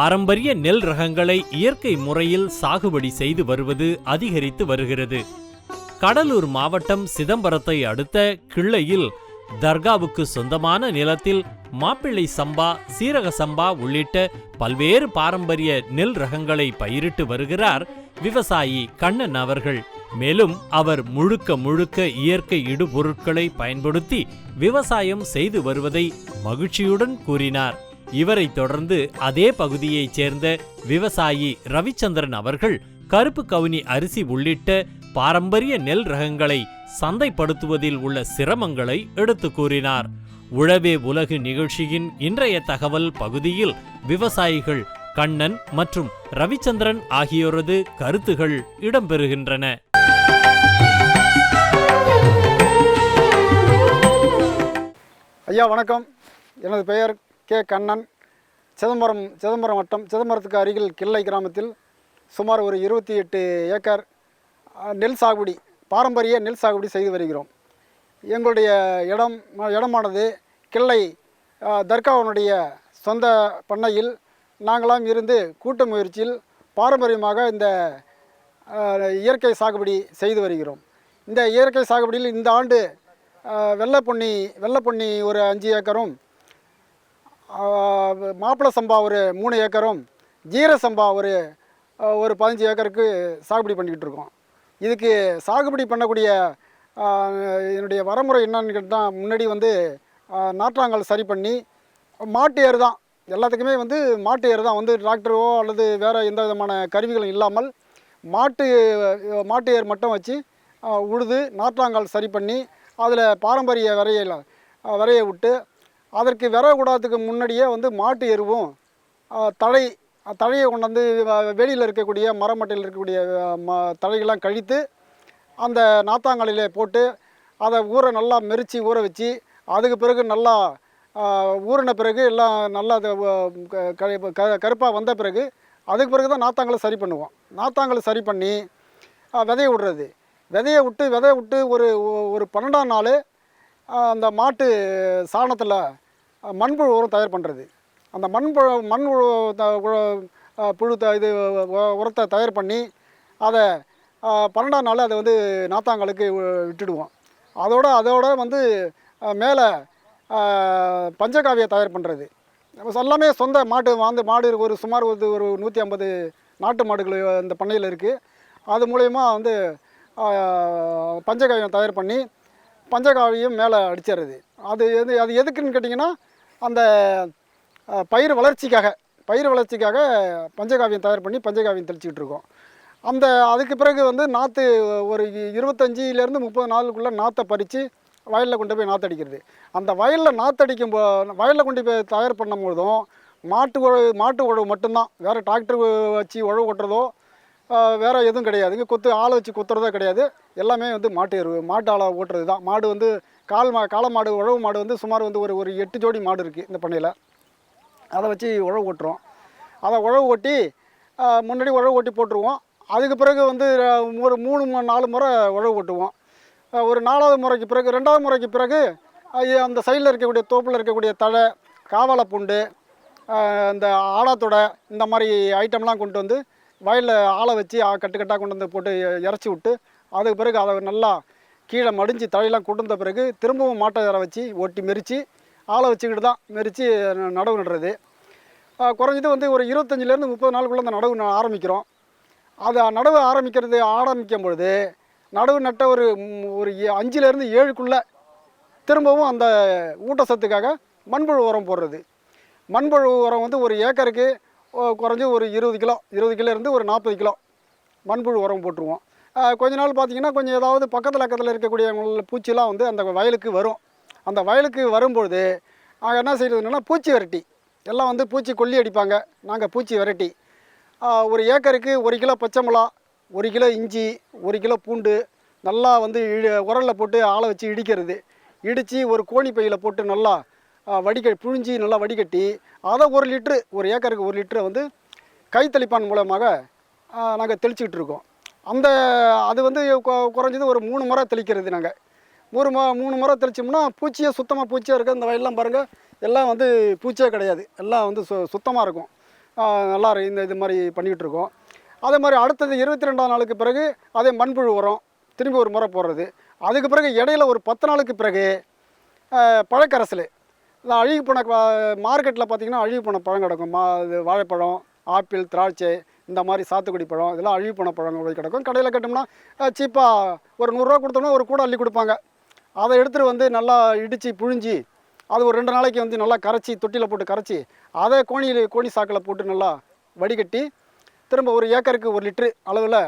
பாரம்பரிய நெல் ரகங்களை இயற்கை முறையில் சாகுபடி செய்து வருவது அதிகரித்து வருகிறது. கடலூர் மாவட்டம் சிதம்பரத்தை அடுத்த கிள்ளையில் தர்காவுக்கு சொந்தமான நிலத்தில் மாப்பிள்ளை சம்பா சீரக சம்பா உள்ளிட்ட பல்வேறு பாரம்பரிய நெல் ரகங்களை பயிரிட்டு வருகிறார் விவசாயி கண்ணன் அவர்கள். மேலும் அவர் முழுக்க முழுக்க இயற்கை இடுபொருட்களை பயன்படுத்தி விவசாயம் செய்து வருவதை மகிழ்ச்சியுடன் கூறினார். இவரை தொடர்ந்து அதே பகுதியைச் சேர்ந்த விவசாயி ரவிச்சந்திரன் அவர்கள் கருப்பு கவுனி அரிசி உள்ளிட்ட பாரம்பரிய நெல் ரகங்களை சந்தைப்படுத்துவதில் உள்ள சிரமங்களை எடுத்து கூறினார். உழவே உலகு நிகழ்ச்சியின் இன்றைய தகவல் பகுதியில் விவசாயிகள் கண்ணன் மற்றும் ரவிச்சந்திரன் ஆகியோரது கருத்துகள் இடம்பெறுகின்றன. ஐயா வணக்கம். எனது பெயர் கே. கண்ணன் சிதம்பரம் சிதம்பரம் வட்டம் சிதம்பரத்துக்கு அருகில் கிள்ளை கிராமத்தில் சுமார் ஒரு இருபத்தி எட்டு ஏக்கர் நெல் சாகுபடி பாரம்பரிய நெல் சாகுபடி செய்து வருகிறோம். எங்களுடைய இடம் இடமானது கிள்ளை தர்காவனுடைய சொந்த பண்ணையில் நாங்களாம் இருந்து கூட்ட முயற்சியில் பாரம்பரியமாக இந்த இயற்கை சாகுபடி செய்து வருகிறோம். இந்த இயற்கை சாகுபடியில் இந்த ஆண்டு அஹ், வெள்ளைப்பொன்னி வெள்ளைப்பொன்னி ஒரு அஞ்சு ஏக்கரும் மாப்பிள்ளை சம்பா ஒரு மூணு ஏக்கரும் ஜீர சம்பா ஒரு ஒரு பதினஞ்சு ஏக்கருக்கு சாகுபடி பண்ணிக்கிட்டு இருக்கோம். இதுக்கு சாகுபடி பண்ணக்கூடிய என்னுடைய வரமுறை என்னன்னு கேட்டால் முன்னாடி வந்து நாற்றாங்கல் சரி பண்ணி மாட்டு ஏறு தான். எல்லாத்துக்குமே வந்து மாட்டு ஏறு தான். வந்து டிராக்டரோ அல்லது வேறு எந்த விதமான கருவிகளும் இல்லாமல் மாட்டு மாட்டு ஏர் மட்டும் வச்சு உழுது நாற்றாங்கால் சரி பண்ணி அதில் பாரம்பரிய விரையில விரைய விட்டு அதற்கு விரை விடாததுக்கு முன்னாடியே வந்து மாட்டு எருவும் தழை தழையை கொண்டாந்து வெளியில் இருக்கக்கூடிய மரமட்டையில் இருக்கக்கூடிய ம தழைகள்லாம் கழித்து அந்த நாத்தாங்கல்லிலே போட்டு அதை ஊற நல்லா மெரித்து ஊற வச்சு அதுக்கு பிறகு நல்லா ஊறின பிறகு எல்லாம் நல்லா கருப்பாக வந்த பிறகு அதுக்கு பிறகு தான் நாத்தாங்களை சரி பண்ணுவோம். நாத்தாங்களை சரி பண்ணி விதைய விடுறது. விதைய விட்டு விதைய விட்டு ஒரு ஒரு பன்னெண்டாம் நாள் அந்த மாட்டு சாணத்தில் மண்புழு உரம் தயார் பண்ணுறது அந்த மண்புழு மண்புழு புழு த இது உரத்தை தயார் பண்ணி அதை பன்னெண்டாம் நாள் அதை வந்து நாத்தாங்களுக்கு விட்டுடுவோம். அதோட அதோட வந்து மேலே பஞ்சகாவியை தயார் பண்ணுறது எல்லாமே சொந்த மாட்டு வந்து மாடு ஒரு சுமார் ஒரு ஒரு நூற்றி ஐம்பது நாட்டு மாடுகள் இந்த பண்ணையில் இருக்குது அது மூலயமா வந்து பஞ்சகாவியம் தயார் பண்ணி பஞ்சகாவியம் மேலே அடிச்சிடுறது. அது எது அது எதுக்குன்னு கேட்டிங்கன்னா அந்த பயிர் வளர்ச்சிக்காக பயிர் வளர்ச்சிக்காக பஞ்சகாவியம் தயார் பண்ணி பஞ்சகாவியம் தெளிச்சிக்கிட்டு இருக்கோம். அந்த அதுக்கு பிறகு வந்து நாற்று ஒரு இருபத்தஞ்சிலேருந்து முப்பது நாளுக்குள்ளே நாற்றை பறித்து வயலில் கொண்டு போய் நாற்றடிக்கிறது அந்த வயலில் நாற்றடிக்கும் போ வயலில் கொண்டு போய் தயார் பண்ணும் போதும் மாட்டு உழவு மாட்டு உழவு மட்டும்தான். வேறு டிராக்டர் வச்சு உழவு ஓட்டுறதோ வேறு எதுவும் கிடையாது. இங்கே கொத்து ஆளை வச்சு கொத்துறதோ கிடையாது. எல்லாமே வந்து மாட்டு எருவு மாட்டு ஆளை ஓட்டுறது தான். மாடு வந்து கால் மா காளை மாடு உழவு மாடு வந்து சுமார் வந்து ஒரு ஒரு எட்டு ஜோடி மாடு இருக்குது இந்த பண்ணையில். அதை வச்சு உழவு ஓட்டுறோம். அதை உழவு ஓட்டி முன்னாடி உழவு ஓட்டி போட்டுருவோம். அதுக்கு பிறகு வந்து ஒரு மூணு மு- நாலு முறை உழவு ஓட்டுவோம். ஒரு நாலாவது முறைக்கு பிறகு ரெண்டாவது முறைக்கு பிறகு அந்த சைடில் இருக்கக்கூடிய தோப்பில் இருக்கக்கூடிய தழை காவாலை பூண்டு இந்த ஆடாத்தொடை இந்த மாதிரி ஐட்டம்லாம் கொண்டு வந்து வயலில் ஆளை வச்சு கட்டுக்கட்டாக கட்டு கட்டாக கொண்டு வந்து போட்டு இறச்சி விட்டு அதுக்கு பிறகு அதை நல்லா கீழே மடிஞ்சு தழையெல்லாம் கொண்டு வந்த பிறகு திரும்பவும் மாட்டை இற வச்சு ஒட்டி மெரித்து ஆளை வச்சுக்கிட்டு தான் மெரித்து நடவு நடுறது. குறைஞ்சது வந்து ஒரு இருபத்தஞ்சிலேருந்து முப்பது நாளுக்குள்ளே அந்த நடவு ஆரம்பிக்கிறோம். அதை நடவு ஆரம்பிக்கிறது ஆரம்பிக்கும் பொழுது நடவு நட்ட ஒரு ஒரு அஞ்சுலேருந்து ஏழுக்குள்ளே திரும்பவும் அந்த ஊட்டச்சத்துக்காக மண்புழு உரம் போடுறது. மண்புழு உரம் வந்து ஒரு ஏக்கருக்கு குறைஞ்சி ஒரு இருபது கிலோ இருபது கிலோ இருந்து ஒரு நாற்பது கிலோ மண்புழு உரம் போட்டுருவோம். கொஞ்ச நாள் பார்த்தீங்கன்னா கொஞ்சம் ஏதாவது பக்கத்தில் பக்கத்தில் இருக்கக்கூடிய பூச்சிலாம் வந்து அந்த வயலுக்கு வரும். அந்த வயலுக்கு வரும்பொழுது நாங்கள் என்ன செய்யறதுன்னா பூச்சி விரட்டி. எல்லாம் வந்து பூச்சி கொல்லி அடிப்பாங்க. நாங்கள் பூச்சி விரட்டி. ஒரு ஏக்கருக்கு ஒரு கிலோ பச்சை மிளகா ஒரு கிலோ இஞ்சி ஒரு கிலோ பூண்டு நல்லா வந்து இழ உரல்ல போட்டு ஆளை வச்சு இடிக்கிறது. இடித்து ஒரு கோணி பையில் போட்டு நல்லா வடிக புழிஞ்சி நல்லா வடிகட்டி அதை ஒரு லிட்ரு ஒரு ஏக்கருக்கு ஒரு லிட்டரை வந்து கை தெளிப்பான் மூலமாக நாங்கள் தெளிச்சிக்கிட்டு இருக்கோம். அந்த அது வந்து கொ- குறைஞ்சது ஒரு மூணு முறை தெளிக்கிறது நாங்கள் ஒரு ம மூணு முறை தெளிச்சோம்னா பூச்சியே சுத்தமாக பூச்சியாக இருக்குது இந்த வயலெலாம் பாருங்கள் எல்லாம் வந்து பூச்சியே கிடையாது. எல்லாம் வந்து சு சுத்தமாக இருக்கும். நல்லா இந்த இது மாதிரி பண்ணிக்கிட்டு இருக்கோம். அதே மாதிரி அடுத்தது இருபத்தி ரெண்டாம் நாளுக்கு பிறகு அதே மண்புழு உரம் திரும்பி ஒரு முறை போடுறது. அதுக்கு பிறகு இடையில ஒரு பத்து நாளுக்கு பிறகு பழக்கரசல். இந்த அழுகி போன மார்க்கெட்டில் பார்த்தீங்கன்னா அழுகி போன பழம் கிடக்கும். மா இது வாழைப்பழம் ஆப்பிள் திராட்சை இந்த மாதிரி சாத்துக்குடி பழம் இதெல்லாம் அழுகி போன பழங்கள் கிடக்கும். கடையில் கட்டோம்னா சீப்பாக ஒரு நூறுரூவா கொடுத்தோம்னா ஒரு கூட அள்ளி கொடுப்பாங்க. அதை எடுத்துகிட்டு வந்து நல்லா இடித்து புழிஞ்சி அது ஒரு ரெண்டு நாளைக்கு வந்து நல்லா கரைச்சி தொட்டியில் போட்டு கரைச்சி அதை கோணியில் கோணி சாக்கில் போட்டு நல்லா வடிகட்டி திரும்ப ஒரு ஏக்கருக்கு ஒரு லிட்ரு அளவில்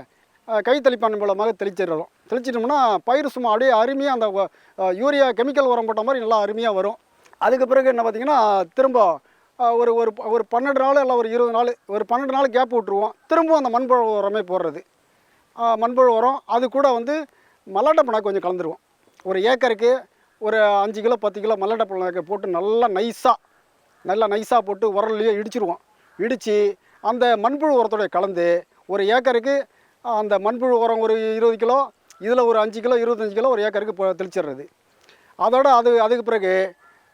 கை தெளிப்பான் மூலமாக தெளிச்சிடறோம். தெளிச்சிட்டோம்னா பயிர் சும்மா அப்படியே அருமையாக அந்த யூரியா கெமிக்கல் உரம் போட்ட மாதிரி நல்லா அருமையாக வரும். அதுக்கு பிறகு என்ன பார்த்தீங்கன்னா திரும்ப ஒரு ஒரு ஒரு பன்னெண்டு நாள் இல்லை ஒரு இருபது நாள் ஒரு பன்னெண்டு நாள் கேப் விட்ருவோம் திரும்பவும் அந்த மண்புழு உரமே போடுறது. மண்புழு உரம் அது கூட வந்து மல்லாட்டை புண்ணாக்கு கொஞ்சம் கலந்துருவோம். ஒரு ஏக்கருக்கு ஒரு அஞ்சு கிலோ பத்து கிலோ மல்லாட்டை புண்ணாக்கு போட்டு நல்லா நைஸாக நல்லா நைஸாக போட்டு உரல்லையே இடிச்சிருவோம். இடித்து அந்த மண்புழு உரத்தோட கலந்து ஒரு ஏக்கருக்கு அந்த மண்புழு உரம் ஒரு இருபது கிலோ இதில் ஒரு அஞ்சு கிலோ இருபத்தஞ்சு கிலோ ஒரு ஏக்கருக்கு போ தெளிச்சிடுறது. அதோட அது அதுக்கு பிறகு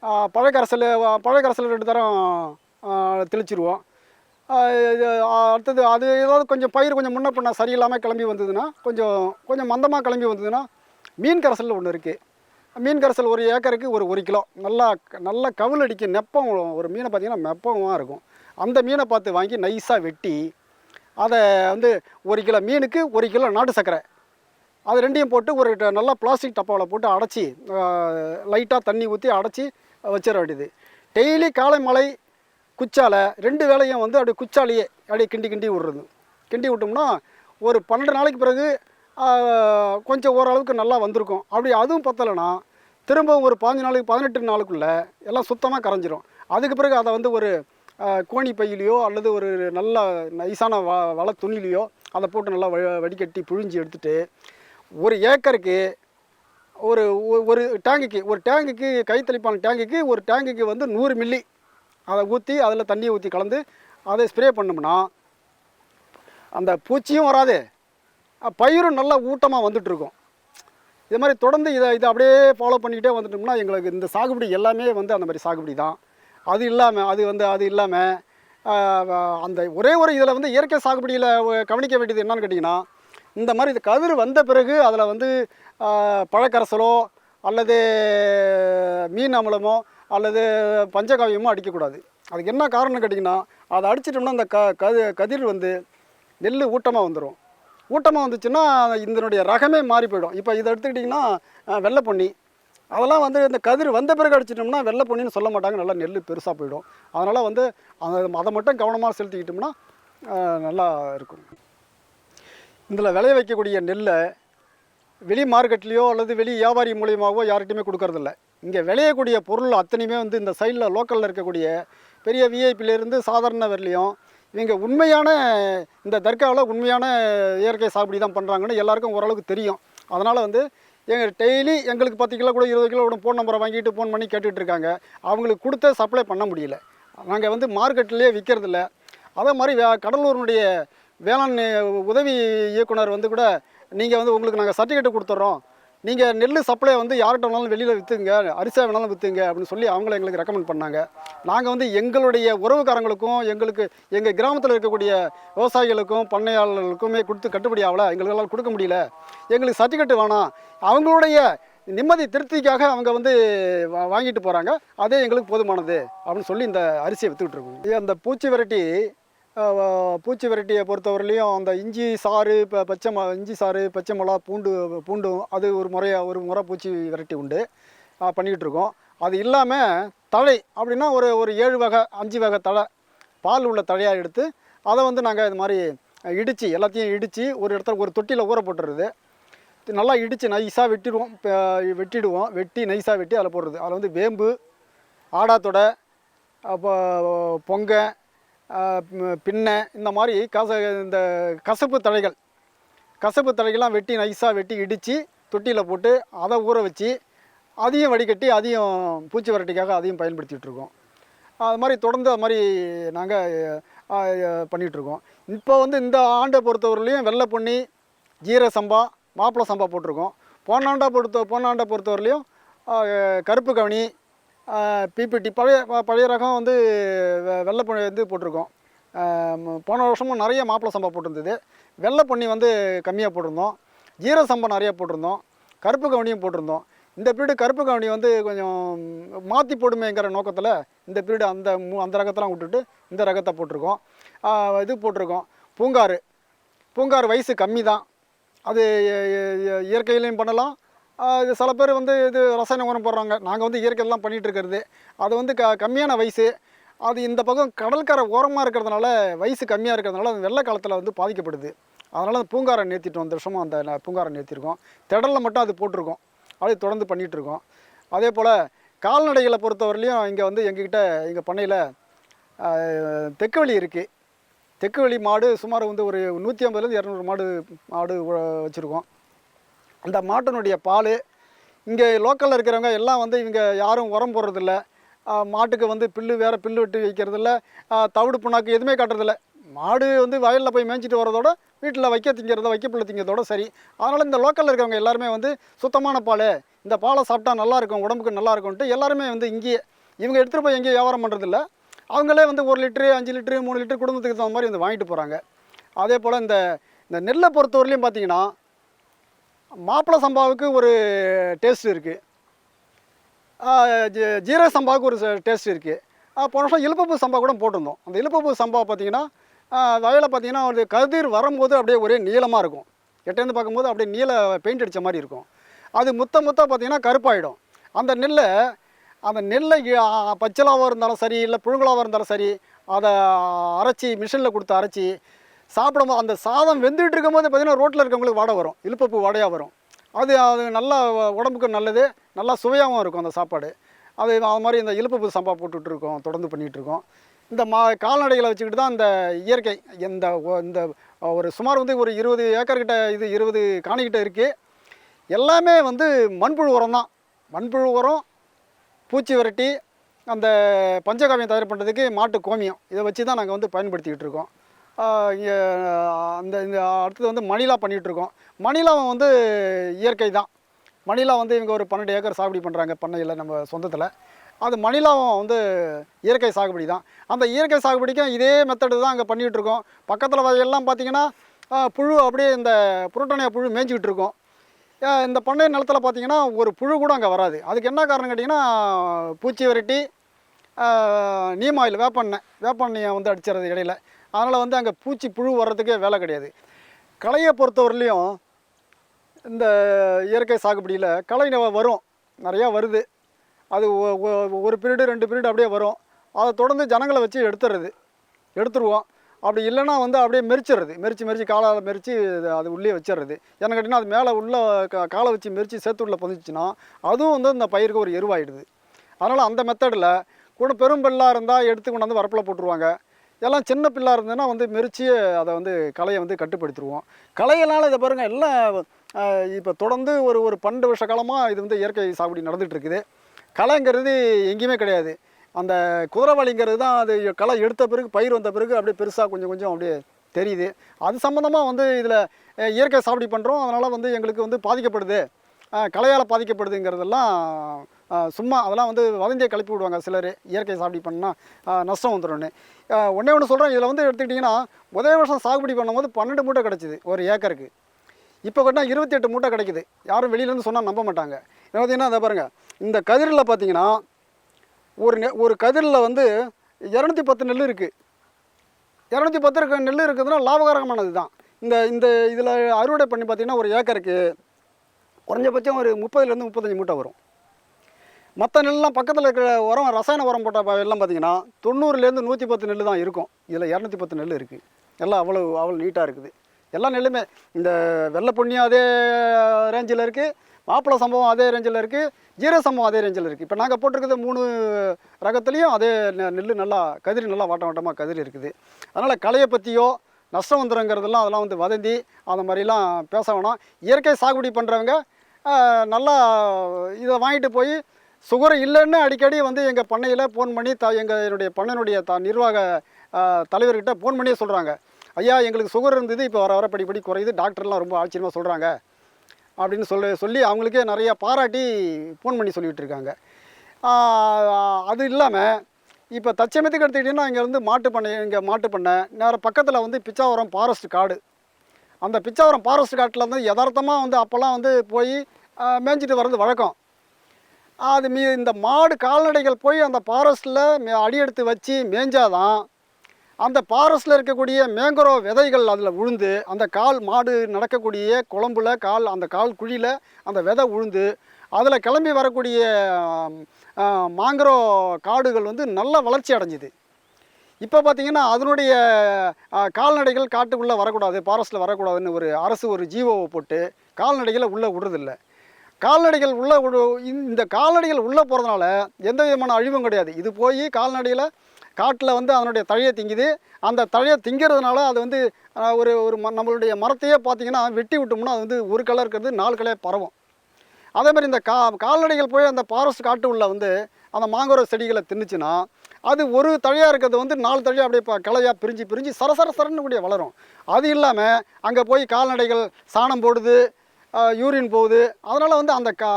ஆஹ் பழக்கரசல் பழக்கரசல் ரெண்டு தரம் தெளிச்சிருவோம். இது அடுத்தது அது ஏதாவது கொஞ்சம் பயிர் கொஞ்சம் முன்ன பின்ன சரியில்லாமல் கிளம்பி வந்ததுன்னா கொஞ்சம் கொஞ்சம் மந்தமாக கிளம்பி வந்ததுன்னா மீன் கரைசல் ஒன்று இருக்குது மீன் கரைசல் ஒரு ஏக்கருக்கு ஒரு ஒரு கிலோ. நல்லா நல்லா கவுள் அடிக்க நெப்பம் ஒரு மீனை பார்த்தீங்கன்னா மெப்பமாக இருக்கும். அந்த மீனை பார்த்து வாங்கி நைஸாக வெட்டி அதை வந்து ஒரு கிலோ மீனுக்கு ஒரு கிலோ நாட்டு சர்க்கரை. அது ரெண்டையும் போட்டு ஒரு ட- நல்லா பிளாஸ்டிக் டப்பாவில் போட்டு அடைச்சி லைட்டாக தண்ணி ஊற்றி அடைச்சி வச்சிட வேண்டியது. டெய்லி காலை மலை குச்சால ரெண்டு வேலையும் வந்து அப்படியே குச்சாலையே அப்படியே கிண்டி கிண்டி விட்றது. கிண்டி விட்டோம்னா ஒரு பன்னெண்டு நாளைக்கு பிறகு கொஞ்சம் ஓரளவுக்கு நல்லா வந்திருக்கும். அப்படி அதுவும் பத்தலைன்னா திரும்பவும் ஒரு பாஞ்சு நாளைக்கு பதினெட்டு நாளுக்குள்ளே எல்லாம் சுத்தமாக கரைஞ்சிரும். அதுக்கு பிறகு அதை வந்து ஒரு கோணி பையிலையோ அல்லது ஒரு நல்ல நைஸான வ வள துணிலையோ அதை போட்டு நல்லா வ- வடிகட்டி புழிஞ்சு எடுத்துகிட்டு ஒரு ஏக்கருக்கு ஒரு ஒ- ஒரு டேங்குக்கு ஒரு டேங்குக்கு கைத்தளிப்பான டேங்குக்கு ஒரு டேங்குக்கு வந்து நூறு மில்லி அதை ஊற்றி அதில் தண்ணியை ஊற்றி கலந்து அதை ஸ்ப்ரே பண்ணோம்னா அந்த பூச்சியும் வராது. பயிரும் நல்லா ஊட்டமாக வந்துட்டுருக்கும். இது மாதிரி தொடர்ந்து இதை இதை அப்படியே ஃபாலோ பண்ணிக்கிட்டே வந்துட்டோம்னா எங்களுக்கு இந்த சாகுபடி எல்லாமே வந்து அந்த மாதிரி சாகுபடி தான். அது இல்லாமல் அது வந்து அது இல்லாமல் அந்த ஒரே ஒரு இதில் வந்து இயற்கை சாகுபடியில் கவனிக்க வேண்டியது என்னன்னு கேட்டிங்கன்னா இந்த மாதிரி இந்த கதிர் வந்த பிறகு அதில் வந்து பழக்கரசலோ அல்லது மீன் அமிலமோ அல்லது பஞ்சகாவியமோ அடிக்கக்கூடாது. அதுக்கு என்ன காரணம் கேட்டிங்கன்னா அதை அடிச்சிட்டோம்னா அந்த க கதி கதிர் வந்து நெல் ஊட்டமாக வந்துடும் ஊட்டமாக வந்துச்சுன்னா இதனுடைய ரகமே மாறி போயிடும். இப்போ இதை எடுத்துக்கிட்டிங்கன்னா அஹ், வெள்ளை பொன்னி அதெல்லாம் வந்து இந்த கதிர் வந்த பிறகு அடிச்சிட்டோம்னா வெள்ளை சொல்ல மாட்டாங்க. நல்லா நெல் பெருசாக போயிடும். அதனால் வந்து அந்த அதை மட்டும் கவனமாக செலுத்திக்கிட்டோம்னா நல்லா இருக்கும். இதில் விளைய வைக்கக்கூடிய நெல்லை வெளி மார்க்கெட்லேயோ அல்லது வெளி வியாபாரி மூலியமாகவோ யார்கிட்டையுமே கொடுக்கறதில்ல. இங்கே விளையக்கூடிய பொருள் அத்தனையுமே வந்து இந்த சைடில் லோக்கலில் இருக்கக்கூடிய பெரிய விஐபிலேருந்து சாதாரண வரலையும் இவங்க உண்மையான இந்த தர்காவில் உண்மையான இயற்கை சாகுபடி தான் பண்ணுறாங்கன்னு எல்லாருக்கும் ஓரளவுக்கு தெரியும். அதனால் வந்து எங்கள் டெய்லி எங்களுக்கு பத்து கிலோ கூட இருபது கிலோ கூட ஃபோன் நம்பரை வாங்கிட்டு ஃபோன் பண்ணி கேட்டுகிட்டு இருக்காங்க. அவங்களுக்கு கொடுத்த சப்ளை பண்ண முடியல. நாங்கள் வந்து மார்க்கெட்லேயே விற்கிறதில்ல அதே மாதிரி வே- கடலூரினுடைய வேளாண் உதவி இயக்குனர் வந்து கூட நீங்கள் வந்து உங்களுக்கு நாங்கள் சர்டிஃபிகேட் கொடுத்துட்றோம் நீங்கள் நெல் சப்ளை வந்து யார்கிட்ட வேணாலும் வெளியில் விற்றுங்க அரிசியாக வேணாலும் விற்றுங்க அப்படின்னு சொல்லி அவங்கள எங்களுக்கு ரெக்கமெண்ட் பண்ணாங்க. நாங்கள் வந்து எங்களுடைய உறவுக்காரங்களுக்கும் எங்களுக்கு எங்கள் கிராமத்தில் இருக்கக்கூடிய விவசாயிகளுக்கும் பண்ணையாளர்களுக்குமே கொடுத்து கட்டுப்படி ஆகலை. எங்களுக்கெல்லாம் கொடுக்க முடியல. எங்களுக்கு சர்டிஃபிகேட் வேணாம். அவங்களுடைய நிம்மதி திருப்திக்காக அவங்க வந்து வாங்கிட்டு போகிறாங்க அதே எங்களுக்கு போதுமானது அப்படின்னு சொல்லி இந்த அரிசியை விற்றுக்கிட்டு இருக்கோம். அந்த பூச்சி விரட்டி பூச்சி விரட்டியை பொறுத்தவரையிலையும் அந்த இஞ்சி சாறு இப்போ பச்சை ம இஞ்சி சாறு பச்சை மிளகா பூண்டு பூண்டும் அது ஒரு முறையாக ஒரு முறை பூச்சி விரட்டி உண்டு. பண்ணிக்கிட்டு இருக்கோம். அது இல்லாமல் தழை அப்படின்னா ஒரு ஒரு ஏழு வகை அஞ்சு வகை தழை பால் உள்ள தழையாக எடுத்து அதை வந்து நாங்கள் இது மாதிரி இடித்து எல்லாத்தையும் இடித்து ஒரு இடத்துல ஒரு தொட்டியில் ஊற போட்டுருது நல்லா இடித்து நைஸாக வெட்டிடுவோம் வெட்டிடுவோம். வெட்டி நைஸாக வெட்டி அதில் போடுறது. அதில் வந்து வேம்பு ஆடாத்தொடை அப்போ பொங்கல் பின்னை இந்த மாதிரி கச இந்த கசப்பு தழைகள் கசப்பு தழைகள்லாம் வெட்டி நைஸாக வெட்டி இடித்து தொட்டியில் போட்டு அதை ஊற வச்சு அதையும் வடிகட்டி அதையும் பூச்சி வரட்டிக்காக அதையும் பயன்படுத்திகிட்டு இருக்கோம். அது மாதிரி தொடர்ந்து அது மாதிரி நாங்கள் பண்ணிகிட்ருக்கோம் இப்போ வந்து இந்த ஆண்டை பொறுத்தவரையிலையும் வெள்ளை பொன்னி ஜீர சம்பா மாப்பிள சம்பா போட்டிருக்கோம். போன ஆண்டை பொறுத்த போன ஆண்டை பொறுத்தவரையிலையும் கருப்பு கவனி பிபிடி பழைய பழைய ரகம் வந்து வெ- வெள்ளை பொன்னி வந்து போட்டிருக்கோம். போன வருஷமும் நிறைய மாப்பிளை சம்பா போட்டிருந்தது. வெள்ளை பொண்ணி வந்து கம்மியாக போட்டிருந்தோம். ஜீர சம்பா நிறைய போட்டிருந்தோம். கருப்பு கவனியும் போட்டிருந்தோம். இந்த பீரியடு கருப்பு கவனி வந்து கொஞ்சம் மாற்றி போடுமேங்கிற நோக்கத்தில் இந்த பீரியடு அந்த மூ- அந்த ரகத்தெல்லாம் விட்டுட்டு இந்த ரகத்தை போட்டிருக்கோம். இது போட்டிருக்கோம். பூங்காறு. பூங்காறு வயசு கம்மி தான் அது இயற்கையிலையும் பண்ணலாம். இது சில பேர் வந்து இது ரசாயன உரம் போடுறாங்க. நாங்கள் வந்து இயற்கையெல்லாம் பண்ணிகிட்டு இருக்கிறது அது வந்து க கம்மியான வயசு. அது இந்த பக்கம் கடற்கரை ஓரமாக இருக்கிறதுனால வயசு கம்மியாக இருக்கிறதுனால அது வெள்ளை காலத்தில் வந்து பாதிக்கப்படுது. அதனால் அந்த பூங்காரை நிறுத்திட்டோம் இந்த வருஷமும் அந்த பூங்காரை நிறுத்திருக்கோம் திடலில் மட்டும் அது போட்டிருக்கோம். அது தொடர்ந்து பண்ணிகிட்ருக்கோம் அதே போல் கால்நடைகளை பொறுத்தவரையிலையும் இங்கே வந்து எங்ககிட்ட எங்கள் பண்ணையில் தெற்கு வழி இருக்குது தெற்கு வழி மாடு சுமார் வந்து ஒரு நூற்றி ஐம்பதுலேருந்து இரநூறு மாடு மாடு வச்சுருக்கோம். அந்த மாட்டினுடைய பால். இங்கே லோக்கலில் இருக்கிறவங்க எல்லாம் வந்து இவங்க யாரும் உரம் போடுறதில்ல. மாட்டுக்கு வந்து பில்லு வேறு பில்லு விட்டு வைக்கிறதில்ல. தவிடு புண்ணாக்கு எதுவுமே காட்டுறதில்ல. மாடு வந்து வயலில் போய் மேய்ச்சிட்டு வரதோட வீட்டில் வைக்க திங்கிறத வைக்க பிள்ளை திங்கிறதோட சரி. அதனால் இந்த லோக்கலில் இருக்கிறவங்க எல்லாருமே வந்து சுத்தமான பால். இந்த பாலை சாப்பிட்டா நல்லாயிருக்கும் உடம்புக்கு நல்லா இருக்கும்ன்ட்டு எல்லாருமே வந்து இங்கேயே இவங்க எடுத்துகிட்டு போய் எங்கேயும் வியாபாரம் பண்ணுறதில்ல அவங்களே வந்து ஒரு லிட்ரு அஞ்சு லிட்ரு மூணு லிட்டரு குடும்பத்துக்கு தகுந்த மாதிரி வந்து வாங்கிட்டு போகிறாங்க அதே போல் இந்த இந்த நெல்லை பொறுத்தவரையிலையும் பார்த்தீங்கன்னா மாப்பிளை சம்பாவுக்கு ஒரு டேஸ்ட் இருக்குது ஜீரக சம்பாவுக்கு ஒரு டேஸ்ட் இருக்குது போன வருஷம் இழுப்பப்பூ சம்பா கூட போட்டிருந்தோம். அந்த இழுப்பப்பூ சம்பா பார்த்தீங்கன்னா வயலில் பார்த்தீங்கன்னா ஒரு கதிர் வரும்போது அப்படியே ஒரே நீளமாக இருக்கும். எட்டேருந்து பார்க்கும்போது அப்படியே நீல பெயிண்ட் அடித்த மாதிரி இருக்கும். அது முத்த முத்த பார்த்தீங்கன்னா கருப்பாயிடும். அந்த நெல்லை அந்த நெல்லை இ- பச்சலாவாக இருந்தாலும் சரி இல்லை புழுங்கலாவாக இருந்தாலும் சரி அதை அரைச்சி மிஷினில் கொடுத்து அரைச்சி சாப்பிடும்போது அந்த சாதம் வெந்துட்டு இருக்கும்போது பார்த்தீங்கன்னா ரோட்டில் இருக்கவங்களுக்கு வாடை வரும். இழுப்பப்பூ வாடையாக வரும். அது அது நல்லா உடம்புக்கு நல்லது நல்லா சுவையாகவும் இருக்கும் அந்த சாப்பாடு. அது அது மாதிரி இந்த இழுப்பப்பூ சம்பா போட்டுட்ருக்கோம் தொடர்ந்து பண்ணிகிட்ருக்கோம் இந்த மா கால்நடைகளை வச்சுக்கிட்டு தான் இந்த இயற்கை இந்த இந்த ஒரு சுமார் வந்து ஒரு இருபது ஏக்கர்கிட்ட இது இருபது காணிக்கிட்ட இருக்குது எல்லாமே வந்து மண்புழு உரம் தான். மண்புழு உரம் பூச்சி விரட்டி அந்த பஞ்சகாவியம் தயார் பண்ணுறதுக்கு மாட்டு கோமியம் இதை வச்சு தான் நாங்கள் வந்து பயன்படுத்திக்கிட்டு இருக்கோம். இங்கே அந்த இந்த அடுத்தது வந்து மணிலா பண்ணிகிட்டு இருக்கோம் மணிலாவும் வந்து இயற்கை தான். மணிலா வந்து இவங்க ஒரு பன்னெண்டு ஏக்கர் சாகுபடி பண்ணுறாங்க பண்ணையில் நம்ம சொந்தத்தில். அது மணிலாவும் வந்து இயற்கை சாகுபடி தான். அந்த இயற்கை சாகுபடிக்கும் இதே மெத்தடு தான் அங்கே பண்ணிகிட்ருக்கோம் பக்கத்தில் வகையெல்லாம் பார்த்தீங்கன்னா புழு அப்படியே இந்த புரோட்டோனியா புழு மேய்ஞ்சிக்கிட்டு இருக்கும் இந்த பண்ணை நிலத்தில் பார்த்தீங்கன்னா ஒரு புழு கூட அங்கே வராது. அதுக்கு என்ன காரணம் கேட்டிங்கன்னா பூச்சி விரட்டி நீமாயில் நீம் ஆயில் வேப்பெண்ணெய் வேப்பெண்ணெயை வந்து அடிச்சிடுறது இடையில. அதனால் வந்து அங்கே பூச்சி புழு வர்றதுக்கே வேலை கிடையாது. களையை பொறுத்தவரையிலையும் இந்த இயற்கை சாகுபடியில் களை வரும். நிறையா வருது. அது ஒ- ஒ- ஒரு பீரியடு ரெண்டு பீரியடு அப்படியே வரும். அதை தொடர்ந்து ஜனங்களை வச்சு எடுத்துடுறது எடுத்துருவோம். அப்படி இல்லைன்னா வந்து அப்படியே மெரிச்சிடுறது மெரிச்சு மெரிச்சு காலால் மெரிச்சு அது உள்ளே வச்சிடுறது ஏன்னு கேட்டிங்கன்னா அது மேலே உள்ள கா- காலை வச்சு மெரிச்சு சேர்த்து உள்ள பதிச்சுன்னா அதுவும் வந்து இந்த பயிருக்கு ஒரு எருவாயிடுது. அதனால் அந்த மெத்தடில் கூட பெரும் இருந்தால் எடுத்து கொண்டாந்து வரப்பில் போட்டுருவாங்க. எல்லாம் சின்ன பிள்ளாக இருந்ததுன்னா வந்து மெரிச்சு அதை வந்து கலையை வந்து கட்டுப்படுத்திடுவோம். கலையினால் இதை பாருங்கள் எல்லாம் இப்போ தொடர்ந்து ஒரு ஒரு பன்னெண்டு வருஷ காலமாக இது வந்து இயற்கை சாகுபடி நடந்துகிட்டு இருக்குது களைங்கிறது எங்கேயுமே கிடையாது. அந்த குதிரைவாளிங்கிறது தான் அது களை எடுத்த பிறகு பயிர் வந்த பிறகு அப்படியே பெருசாக கொஞ்சம் கொஞ்சம் அப்படியே தெரியுது. அது சம்மந்தமாக வந்து இதில் இயற்கை சாகுபடி பண்ணுறோம் அதனால் வந்து எங்களுக்கு வந்து பாதிக்கப்படுது. களையால் பாதிக்கப்படுதுங்கிறதெல்லாம் சும்மா அதெல்லாம் வந்து வதந்தியை கிளப்பி விடுவாங்க. சிலர் இயற்கை சாகுபடி பண்ணால் நஷ்டம் வந்துடும்னு ஒன்றே ஒன்று சொல்கிறேன் இதில் வந்து எடுத்துக்கிட்டிங்கன்னா முதல் வருஷம் சாகுபடி பண்ணும்போது பன்னெண்டு மூட்டை கிடச்சிது ஒரு ஏக்கருக்கு. இப்போ கட்டினா இருபத்தி எட்டு மூட்டை கிடைக்குது. யாரும் வெளியிலேருந்து சொன்னால் நம்ப மாட்டாங்க. பார்த்தீங்கன்னா அதை பாருங்கள் இந்த கதிரில் பார்த்தீங்கன்னா ஒரு நெ ஒரு கதிரில் வந்து இரநூத்தி பத்து நெல் இருக்குது இரநூத்தி பத்து இருக்க நெல் இருக்குதுன்னா லாபகரமானது தான். இந்த இந்த இதில் அறுவடை பண்ணி பார்த்தீங்கன்னா ஒரு ஏக்கருக்கு குறைஞ்சபட்சம் ஒரு முப்பதுலேருந்து முப்பத்தஞ்சு மூட்டை வரும். மற்ற நெல்லாம் பக்கத்தில் இருக்கிற உரம் ரசாயன உரம் போட்ட எல்லாம் பார்த்தீங்கன்னா தொண்ணூறுலேருந்து நூற்றி பத்து நெல் தான் இருக்கும். இதில் இரநூத்தி பத்து நெல் இருக்குது எல்லாம் அவ்வளோ அவ்வளோ நீட்டாக இருக்குது. எல்லா நெல்லுமே இந்த வெள்ளை பொன்னியும் அதே ரேஞ்சில் இருக்குது மாப்பிளை சம்பவம் அதே ரேஞ்சில் இருக்குது ஜீர சம்பவம் அதே ரேஞ்சில் இருக்குது இப்போ நாங்கள் போட்டிருக்கிறது மூணு ரகத்துலேயும் அதே நெல் நல்லா கதிர் நல்லா வாட்டம் வாட்டமாக கதிர் இருக்குது. அதனால் களையை பற்றியோ நஷ்டம் வந்துருங்கிறதெல்லாம் அதெல்லாம் வந்து வதந்தி அந்த மாதிரிலாம் பேச வேணாம். இயற்கை சாகுபடி பண்ணுறவங்க நல்லா இதை வாங்கிட்டு போய் சுகர் இல்லைன்னு அடிக்கடி வந்து எங்கள் பண்ணையில் ஃபோன் பண்ணி த எங்கள் என்னுடைய பண்ணையினுடைய த நிர்வாக தலைவர்கிட்ட ஃபோன் பண்ணியே சொல்கிறாங்க ஐயா எங்களுக்கு சுகர் இருந்தது இப்போ வர வர படிப்படி குறையுது. டாக்டர்லாம் ரொம்ப ஆச்சரியமாக சொல்கிறாங்க அப்படின்னு சொல்ல சொல்லி அவங்களுக்கே நிறையா பாராட்டி ஃபோன் பண்ணி சொல்லிகிட்டு இருக்காங்க. அது இல்லாமல் இப்போ தச்சமயத்துக்கு எடுத்துக்கிட்டிங்கன்னா இங்கே வந்து மாட்டு பண்ணை இங்கே மாட்டு பண்ணை நேரம் பக்கத்தில் வந்து பிச்சாவரம் ஃபாரஸ்ட் காடு. அந்த பிச்சாவரம் ஃபாரஸ்ட் காட்டில் வந்து யதார்த்தமாக வந்து அப்போல்லாம் வந்து போய் மேய்ஞ்சிட்டு வர்றது வழக்கம். அது மீ இந்த மாடு கால்நடைகள் போய் அந்த ஃபாரஸ்ட்டில் அடியெடுத்து வச்சு மேய்ஞ்சாதான் அந்த ஃபாரஸ்ட்டில் இருக்கக்கூடிய மேங்கரோ விதைகள் அதில் உழுந்து அந்த கால் மாடு நடக்கக்கூடிய குழம்புல கால் அந்த கால் குழியில் அந்த விதை உழுந்து அதில் கிளம்பி வரக்கூடிய மாங்கரோ காடுகள் வந்து நல்ல வளர்ச்சி அடைஞ்சுது. இப்போ பார்த்திங்கன்னா அதனுடைய கால்நடைகள் காட்டுக்குள்ளே வரக்கூடாது ஃபாரஸ்ட்டில் வரக்கூடாதுன்னு ஒரு அரசு ஒரு ஜீவோவை போட்டு கால்நடைகளை உள்ளே விடுறதில்ல. கால்நடைகள் உள்ளே இந்த கால்நடைகள் உள்ளே போகிறதுனால எந்த விதமான அழிவும் கிடையாது. இது போய் கால்நடையில் காட்டில் வந்து அதனுடைய தழையை திங்குது. அந்த தழையை திங்கிறதுனால அது வந்து ஒரு ஒரு ம- நம்மளுடைய மரத்தையே பார்த்திங்கன்னா வெட்டி விட்டோம்னா அது வந்து ஒரு கலர் இருக்கிறது நாலு கலையாக பரவும். அதே மாதிரி இந்த கா கால்நடைகள் போய் அந்த ஃபாரஸ்ட் காட்டு உள்ள வந்து அந்த மாங்கோர செடிகளை தின்னுச்சுன்னா அது ஒரு தழையாக இருக்கிறது வந்து நாலு தழையாக அப்படியே இப்போ கிளையாக பிரிஞ்சு பிரிஞ்சு சரசர சரன்னு கூடிய வளரும். அது இல்லாமல் அங்கே போய் கால்நடைகள் சாணம் போடுது யூரின் போகுது. அதனால் வந்து அந்த கா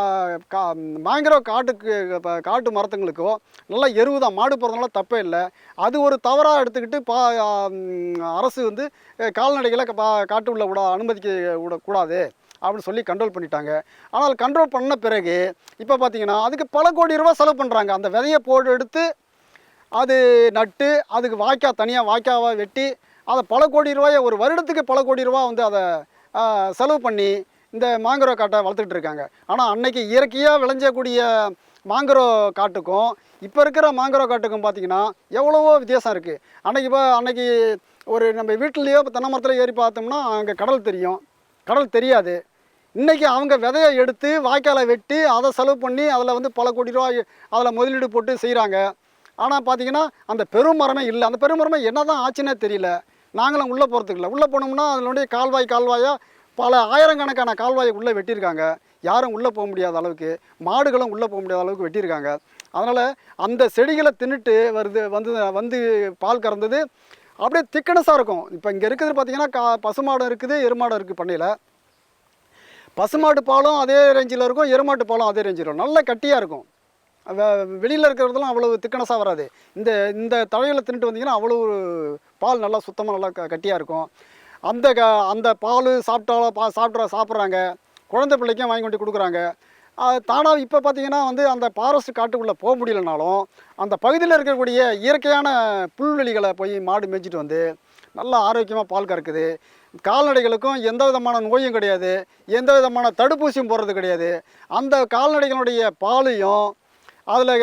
கா மாங்கிரோ காட்டுக்கு இப்போ காட்டு மரத்துங்களுக்கோ நல்லா எருவு தான். மாடு போகிறதுனால தப்பே இல்லை. அது ஒரு தவறாக எடுத்துக்கிட்டு பா அரசு வந்து கால்நடைகளை பா காட்டு உள்ள விட அனுமதிக்க விடக்கூடாது அப்படின்னு சொல்லி கண்ட்ரோல் பண்ணிட்டாங்க. ஆனால் கண்ட்ரோல் பண்ண பிறகு இப்போ பார்த்தீங்கன்னா அதுக்கு பல கோடி ரூபா செலவு பண்ணுறாங்க அந்த விதையை போட்டு எடுத்து அது நட்டு அதுக்கு வாய்க்கா தனியாக வாய்க்காவாக வெட்டி அதை பல கோடி ரூபாயை ஒரு வருடத்துக்கு பல கோடி ரூபா வந்து அதை செலவு பண்ணி இந்த மாங்கரோ காட்டை வளர்த்துக்கிட்டு இருக்காங்க. ஆனால் அன்னைக்கு இயற்கையாக விளைஞ்சக்கூடிய மாங்கரோ காட்டுக்கும் இப்போ இருக்கிற மாங்கரோ காட்டுக்கும் பார்த்தீங்கன்னா எவ்வளவோ வித்தியாசம் இருக்குது அன்னைக்கு இப்போ அன்னைக்கு ஒரு நம்ம வீட்டிலேயோ இப்போ தென்னை மரத்தில் ஏறி பார்த்தோம்னா அங்கே கடல் தெரியும். கடல் தெரியாது. இன்றைக்கி அவங்க விதையை எடுத்து வாய்க்காலை வெட்டி அதை செலவு பண்ணி அதில் வந்து பல கோடி ரூபாய் அதில் முதலீடு போட்டு செய்கிறாங்க ஆனால் பார்த்திங்கன்னா அந்த பெருமரமே இல்லை. அந்த பெருமரமே என்ன தான் ஆச்சுன்னே தெரியல. நாங்களும் உள்ளே போகிறதுக்கு இல்லை. உள்ளே போனோம்னா அதனுடைய கால்வாய் கால்வாயாக பல ஆயிரக்கணக்கான கால்வாயை உள்ளே வெட்டியிருக்காங்க. யாரும் உள்ளே போக முடியாத அளவுக்கு மாடுகளும் உள்ளே போக முடியாத அளவுக்கு வெட்டியிருக்காங்க. அதனால் அந்த செடிகளை தின்னுட்டு வருது வந்து வந்து பால் கறந்தது அப்படியே திக்கனஸாக இருக்கும். இப்போ இங்கே இருக்கிறது பார்த்தீங்கன்னா கா பசுமாடு இருக்குது எருமாடும் இருக்குது பண்ணையில். பசுமாட்டு பாலும் அதே ரேஞ்சில் இருக்கும் எருமாட்டு பாலும் அதே ரேஞ்சில் இருக்கும். நல்ல கட்டியாக இருக்கும். வெளியில் இருக்கிறதெல்லாம் அவ்வளவு திக்கனஸாக வராது. இந்த இந்த தழைகளை தின்னுட்டு வந்தீங்கன்னா அவ்வளோ ஒரு பால் நல்லா சுத்தமாக நல்லா கட்டியாக இருக்கும். அந்த க அந்த பால் சாப்பிட்டாலும் பா சாப்பிட்ற சாப்பிட்றாங்க. குழந்தை பிள்ளைக்கும் வாங்கி கொண்டு கொடுக்குறாங்க. தானாக இப்போ பார்த்தீங்கன்னா வந்து அந்த ஃபாரஸ்ட் காட்டுக்குள்ளே போக முடியலனாலும் அந்த பகுதியில் இருக்கக்கூடிய இயற்கையான புல்வெளிகளை போய் மாடு மேய்ச்சிட்டு வந்து நல்லா ஆரோக்கியமாக பால் கறக்குது. கால்நடைகளுக்கும் எந்த விதமான நோயும் கிடையாது. எந்த விதமான தடுப்பூசியும் போடுறது கிடையாது. அந்த கால்நடைகளுடைய பாலையும் அதில்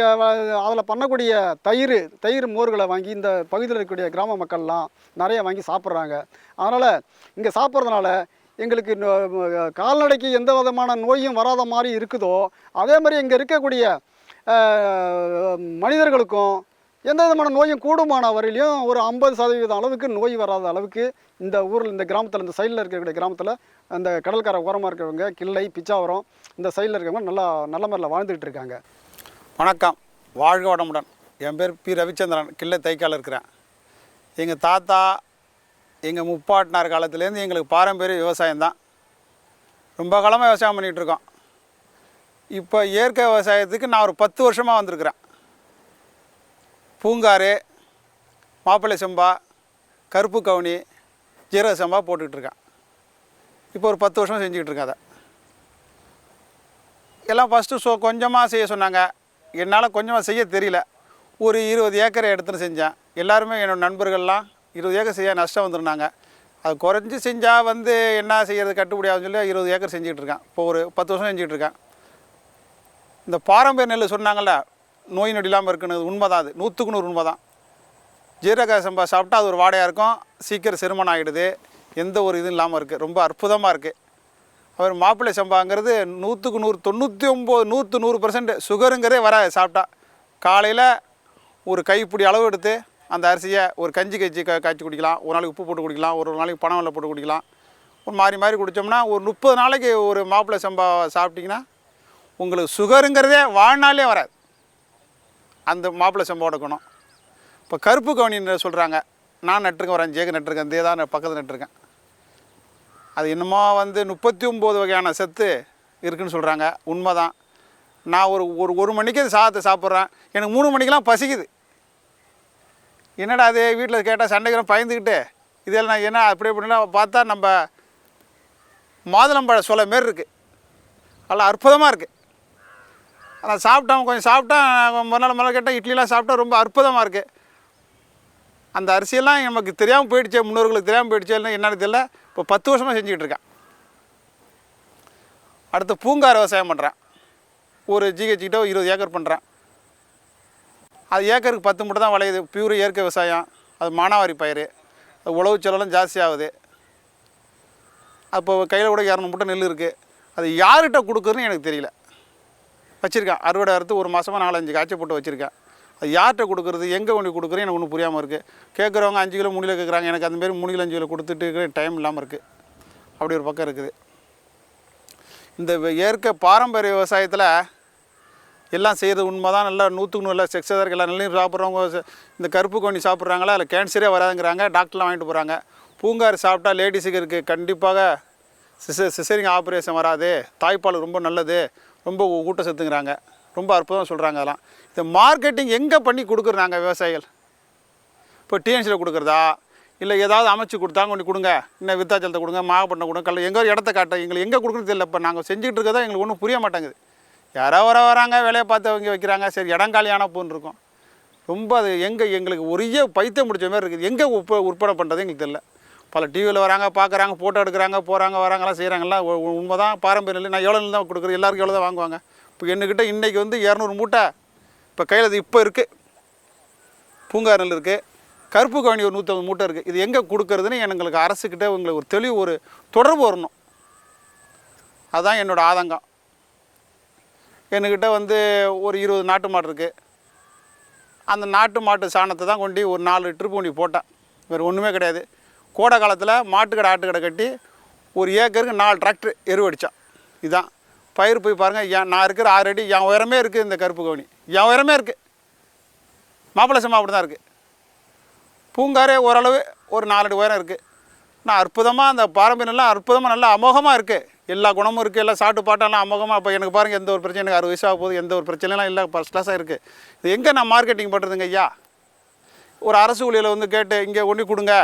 அதில் பண்ணக்கூடிய தயிர் தயிர் மோர்களை வாங்கி இந்த பகுதியில் இருக்கக்கூடிய கிராம மக்கள்லாம் நிறைய வாங்கி சாப்பிட்றாங்க. அதனால் இங்கே சாப்பிட்றதுனால எங்களுக்கு நோ- கால்நடைக்கு எந்த விதமான நோயும் வராத மாதிரி இருக்குதோ அதே மாதிரி இங்கே இருக்கக்கூடிய மனிதர்களுக்கும் எந்த விதமான நோயும் கூடுமான வரையிலையும் ஒரு ஐம்பது சதவீதம் அளவுக்கு நோய் வராத அளவுக்கு இந்த ஊரில் இந்த கிராமத்தில் இந்த சைடில் இருக்கக்கூடிய கிராமத்தில் அந்த கடல்கரை ஓரமாக இருக்கிறவங்க கிள்ளை பிச்சாவரம் இந்த சைடில் இருக்கிறவங்க நல்லா நல்ல முறையில் வாழ்ந்துகிட்டு இருக்காங்க. வணக்கம். வாழ்க வடமுடன் என் பேர் பி. ரவிச்சந்திரன். கிள்ளை தைக்கால இருக்கிறேன். எங்கள் தாத்தா எங்கள் முப்பாட்டினார் காலத்துலேருந்து எங்களுக்கு பாரம்பரிய விவசாயம் தான். ரொம்ப காலமாக விவசாயம் பண்ணிகிட்ருக்கோம் இப்போ இயற்கை விவசாயத்துக்கு நான் ஒரு பத்து வருஷமாக வந்திருக்கிறேன். பூங்காறு மாப்பிள்ளை செம்பா கருப்பு கவுனி ஜீரக செம்பா போட்டுக்கிட்டு இருக்கேன். இப்போ ஒரு பத்து வருஷம் செஞ்சுக்கிட்டு இருக்கேன் அதை. எல்லாம் ஃபஸ்ட்டு ஸோ கொஞ்சமாக செய்ய சொன்னாங்க. என்னால் கொஞ்சமாக செய்ய தெரியல. ஒரு இருபது ஏக்கரை எடுத்துன்னு செஞ்சேன். எல்லாருமே என்னோடய நண்பர்கள்லாம் இருபது ஏக்கர் செய்ய நஷ்டம் வந்துருந்தாங்க. அது குறைஞ்சி செஞ்சால் வந்து என்ன செய்கிறது கட்டுப்படியாதுன்னு சொல்லி இருபது ஏக்கர் செஞ்சுக்கிட்டு இருக்கேன். இப்போ ஒரு பத்து வருஷம் செஞ்சுக்கிட்டு இருக்கேன். இந்த பாரம்பரிய நெல் சொன்னாங்கல்ல நோய் நொடி இல்லாமல் இருக்குன்னு உண்மைதான் அது. நூற்றுக்கு நூறு உண்மை தான் ஜீரக சம்பா சாப்பிட்டா அது ஒரு வாடையாக இருக்கும். சீக்கிரம் செரிமானம் ஆகிடுது எந்த ஒரு இதுவும் இல்லாமல் இருக்குது ரொம்ப அற்புதமாக இருக்குது அவர் மாப்பிள்ளை சம்பாங்கிறது நூற்றுக்கு நூறு தொண்ணூற்றி ஒம்பது நூற்று நூறு பர்சன்ட் சுகருங்கிறதே வராது சாப்பிட்டா. காலையில் ஒரு கைப்பிடி அளவு எடுத்து அந்த அரிசியை ஒரு கஞ்சி கஞ்சி க காய்ச்சி குடிக்கலாம். ஒரு நாளைக்கு உப்பு போட்டு குடிக்கலாம். ஒரு நாளைக்கு பணம் வெள்ளை போட்டு குடிக்கலாம். ஒரு மாறி மாறி குடித்தோம்னா ஒரு முப்பது நாளைக்கு ஒரு மாப்பிள்ளை சம்பா சாப்பிட்டிங்கன்னா உங்களுக்கு சுகருங்கிறதே வாழ்நாளே வராது. அந்த மாப்பிள்ளை சம்பா எடுக்கணும் இப்போ கருப்பு கவனின்னு சொல்கிறாங்க நான் நட்டுருக்கேன் ஒரு அஞ்சு ஏக்கர் நட்டிருக்கேன் இதே தான் பக்கத்தில் நட்டிருக்கேன். அது என்னமோ வந்து முப்பத்தி ஒம்பது வகையான சத்து இருக்குன்னு சொல்கிறாங்க உண்மை தான் நான் ஒரு ஒரு ஒரு மணிக்கு அது சாதத்தை சாப்பிட்றேன். எனக்கு மூணு மணிக்கெலாம் பசிக்குது. என்னடா அது வீட்டில் கேட்டால் சண்டைக்கிறோம் பயந்துக்கிட்டு இதெல்லாம் நான் என்ன அப்படி இப்படிலாம் பார்த்தா நம்ம மாதுளம்பழ சோலை மாரி இருக்குது நல்லா அற்புதமாக இருக்குது ஆனால் சாப்பிட்டோம் கொஞ்சம் சாப்பிட்டா மறுநாள் மறுநாள் கேட்டால் இட்லிலாம் சாப்பிட்டா ரொம்ப அற்புதமாக இருக்குது அந்த அரிசியெல்லாம் நமக்கு தெரியாமல் போயிடுச்சே முன்னோர்களுக்கு தெரியாமல் போயிடுச்சேன்னு என்னன்னு தெரியல. இப்போ பத்து வருஷமாக செஞ்சுக்கிட்டு இருக்கேன். அடுத்து பூங்கார் விவசாயம் பண்ணுறேன் ஒரு ஜிஹெச் கிட்ட இருபது ஏக்கர் பண்ணுறேன் அது ஏக்கருக்கு பத்து மட்டும் தான் விளையுது. பியூர் இயற்கை விவசாயம். அது மானாவாரி பயிர் அது உழவு செலவெல்லாம் ஜாஸ்தியாகுது அப்போ கையில் கூட இரநூறு மூட்டை நெல் இருக்குது அது யார்கிட்ட கொடுக்குறதுன்னு எனக்கு தெரியல. வச்சுருக்கேன். அறுவடை அறுத்து ஒரு மாதமாக நாலஞ்சு காய்ச்சி போட்டு வச்சுருக்கேன். அது யார்கிட்ட கொடுக்குறது? எங்கே கொண்டு கொடுக்குறது எனக்கு ஒன்றும் புரியாமல் இருக்குது கேட்குறவங்க அஞ்சு கிலோ மூணு கேட்குறாங்க எனக்கு அந்த மாரி மூணு கிலோ அஞ்சு கிலோ கொடுத்துட்டு டைம் இல்லாமல் இருக்குது அப்படி ஒரு பக்கம் இருக்குது. இந்த இயற்கை பாரம்பரிய விவசாயத்தில் எல்லாம் செய்கிறது உண்மை தான் நல்லா நூற்றுக்கு நூறு செக்ஸாக இருக்குது எல்லா நெல்லையும் சாப்பிட்றவங்க இந்த கருப்பு கோணி சாப்பிட்றாங்களா? அதில் கேன்சரே வராதுங்கிறாங்க. டாக்டர்லாம் வாங்கிட்டு போகிறாங்க பூங்காறு சாப்பிட்டா லேடிஸுக்கு இருக்குது கண்டிப்பாக சிச சிசரிங் ஆப்ரேஷன் வராது. தாய்ப்பால் ரொம்ப நல்லது. ரொம்ப ஊ- ஊட்டச்சத்துங்கிறாங்க. ரொம்ப அற்புதம் சொல்கிறாங்க அதெல்லாம். இந்த மார்க்கெட்டிங் எங்கே பண்ணி கொடுக்குறாங்க விவசாயிகள்? இப்போ டிஎன்சியில் கொடுக்குறதா? இல்லை ஏதாவது அமைச்சு கொடுத்தா கொண்டு கொடுங்க. இன்னும் வித்தாச்சலத்தை கொடுங்க மாகப்பட்டினம் கொடுங்க கல்ல எங்கே ஒரு இடத்த காட்ட எங்களுக்கு எங்கே கொடுக்குறது தெரியல. இப்போ நாங்கள் செஞ்சுக்கிட்டு இருக்கதா எங்களுக்கு ஒன்றும் புரிய மாட்டேங்குது. யாரோ வர வராங்க வேலையை பார்த்து அவங்க வைக்கிறாங்க. சரி இடங்காலியான போன்னு இருக்கும். ரொம்ப அது எங்கே எங்களுக்கு ஒரே பைத்தியம் முடிச்ச மாதிரி இருக்குது. எங்கே உற்ப உற்பத்தி பண்ணுறது எங்களுக்கு தெரியல. பல டிவியில் வராங்க பார்க்குறாங்க ஃபோட்டோ எடுக்கிறாங்க போகிறாங்க வராங்கலாம் செய்கிறாங்கலாம் உண்மை தான் பாரம்பரியம் நெல் நான் எவ்வளோ தான் கொடுக்குறேன். எல்லாருக்கும் எவ்வளோ தான் வாங்குவாங்க. இப்போ என்கிட்ட இன்றைக்கி வந்து இரநூறு மூட்டை இப்போ கையில் அது இப்போ இருக்குது பூங்கார் நெல் இருக்குது கருப்பு கவனி ஒரு நூற்றம்பது மூட்டை இருக்குது இது எங்கே கொடுக்கறதுன்னு எங்களுக்கு அரசுக்கிட்ட உங்களுக்கு ஒரு தெளிவு ஒரு தொடர்பு வரணும். அதுதான் என்னோடய ஆதங்கம். என்கிட்ட வந்து ஒரு இருபது நாட்டு மாடு இருக்குது அந்த நாட்டு மாட்டு சாணத்தை தான் கொண்டு ஒரு நாலு ட்ரிப் கொண்டு போட்டேன். வேறு ஒன்றுமே கிடையாது. கோடை காலத்தில் மாட்டுக்கடை ஆட்டுக்கடை கட்டி ஒரு ஏக்கருக்கு நாலு டிராக்டர் எருவடித்தான் இதுதான் பயிர் போய் பாருங்கள் என் நான் இருக்கிற ஆறு அடி என் உயரமே இருக்குது இந்த கருப்பு கவனி என் உயரமே இருக்குது மாப்பிள்ளை சம்மா அப்படி தான் இருக்குது பூங்காரே ஓரளவு ஒரு நாலடி உயரம் இருக்குது நான் அற்புதமாக அந்த பாரம்பரியம்லாம் அற்புதமாக நல்லா அமோகமாக இருக்குது எல்லா குணமும் இருக்குது எல்லாம் சாட்டு பாட்டெல்லாம் அமோகமாக இப்போ எனக்கு பாருங்கள் எந்த ஒரு பிரச்சனை எனக்கு அறுபது வயசாக போகுது எந்த ஒரு பிரச்சனைலாம் இல்லை ஃபஸ்ட் கிளாஸாக இருக்குது இது எங்கே நான் மார்க்கெட்டிங் பண்ணுறதுங்க ஐயா? ஒரு அரசு ஊழியில் வந்து கேட்டு இங்கே கொண்டு கொடுங்க.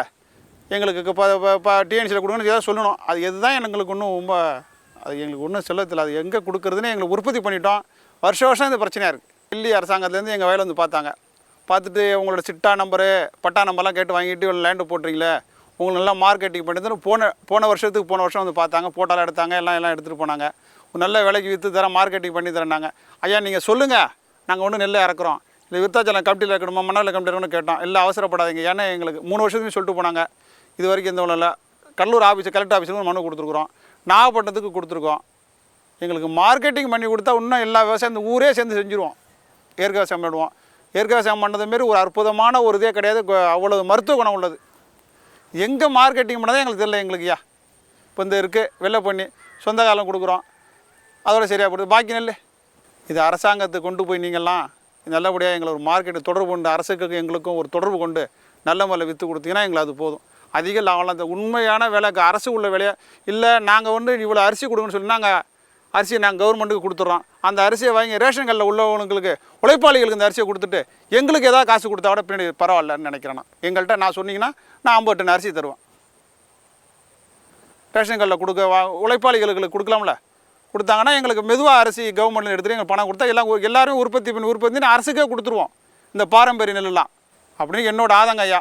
எங்களுக்கு இப்போ டிஎன்சியில் கொடுங்கன்னு ஏதாவது சொல்லணும். அது எதுதான் எங்களுக்கு இன்னும் ரொம்ப அது எங்களுக்கு ஒன்றும் செல்லத்தில் அது எங்கே கொடுக்குறதுன்னு எங்களுக்கு உற்பத்தி பண்ணிட்டோம். வருஷம் வருஷம் இந்த பிரச்சனையாக இருக்குது டெல்லி அரசாங்கத்துலேருந்து எங்கள் வயலில் வந்து பார்த்தாங்க. பார்த்துட்டு உங்களோட சிட்டா நம்பரு பட்டா நம்பர்லாம் கேட்டு வாங்கிட்டு இவ்வளோ லேண்டு போட்டுறீங்களே. உங்களுக்கு நல்லா மார்க்கெட்டிங் பண்ணிட்டு போன போன வருஷத்துக்கு போன வருஷம் வந்து பார்த்தாங்க. போட்டாலாம் எடுத்தாங்க. எல்லாம் எல்லாம் எடுத்துகிட்டு போனாங்க. நல்ல விலைக்கு விற்று தரேன் மார்க்கெட்டிங் பண்ணி தரேன்னாங்க. ஐயா நீங்கள் சொல்லுங்கள் நாங்கள் ஒன்றும் நெல்லை இறக்குறோம். இல்லை விருத்தாச்சலம் கமிட்டியில் இருக்கணுமா மணலில் கமிட்டி இருக்கணும்னு கேட்டோம். இல்லை அவசரப்படாதீங்க. ஏன்னா எங்களுக்கு மூணு வருஷத்துக்கு சொல்லிட்டு போனாங்க. இது வரைக்கும் எந்த ஒன்றும் இல்லை. கடலூர் ஆஃபீஸ் கலெக்டர் ஆஃபீஸுக்கு மனு கொடுத்துருக்குறோம். நாகப்பட்டினத்துக்கு கொடுத்துருக்கோம். எங்களுக்கு மார்க்கெட்டிங் பண்ணி கொடுத்தா இன்னும் எல்லா விவசாயம் இந்த ஊரே சேர்ந்து செஞ்சுருவோம். இயற்கை விவசாயம் பண்ணிடுவோம் இயற்கை விவசாயம் பண்ணது மாரி ஒரு அற்புதமான ஒரு இதே கிடையாது. அவ்வளவு மருத்துவ குணம் உள்ளது. எங்கே மார்க்கெட்டிங் பண்ணதே எங்களுக்கு தெரியல எங்களுக்குயா இப்போ இந்த இருக்குது வெள்ளை பண்ணி சொந்த காலம் கொடுக்குறோம். அதோட சரியாக போடுது. பாக்கி நெல் இது அரசாங்கத்தை கொண்டு போய் நீங்கள்லாம் நல்லபடியாக எங்களை ஒரு மார்க்கெட்டு தொடர்பு கொண்டு அரசுக்கு எங்களுக்கும் ஒரு தொடர்பு கொண்டு நல்ல முறையில் விற்று கொடுத்தீங்கன்னா எங்களுக்கு அது போதும். அதிக லாபம். அந்த உண்மையான விலைக்கு அரசு உள்ள விலையை? இல்லை நாங்கள் வந்து இவ்வளோ அரிசி கொடுங்கன்னு சொல்லி நாங்கள் அரிசியை நாங்கள் கவர்மெண்ட்டுக்கு கொடுத்துட்றோம். அந்த அரிசியை வாங்கி ரேஷன் கடையில் உள்ளவங்களுக்கு உழைப்பாளிகளுக்கு இந்த அரிசியை கொடுத்துட்டு எங்களுக்கு ஏதாவது காசு கொடுத்தா கூட பின்னாடி பரவாயில்லன்னு நினைக்கிறேன் நான். எங்கள்கிட்ட நான் சொன்னீங்கன்னா நான் ஐம்பது டன் அரிசி தருவேன். ரேஷன் கடையில் கொடுக்க வா உழைப்பாளிகளுக்கு கொடுக்கலாம்ல? கொடுத்தாங்கன்னா எங்களுக்கு மெதுவாக அரிசி கவர்மெண்ட்டில் எடுத்துகிட்டு எங்களுக்கு பணம் கொடுத்தா எல்லாம் உ- எல்லாரும் உற்பத்தி பண்ணி உற்பத்தி பண்ணி அரசுக்கே கொடுத்துருவோம். இந்த பாரம்பரிய நெல்லாம் அப்படின்னு என்னோட ஆதங்க ஐயா.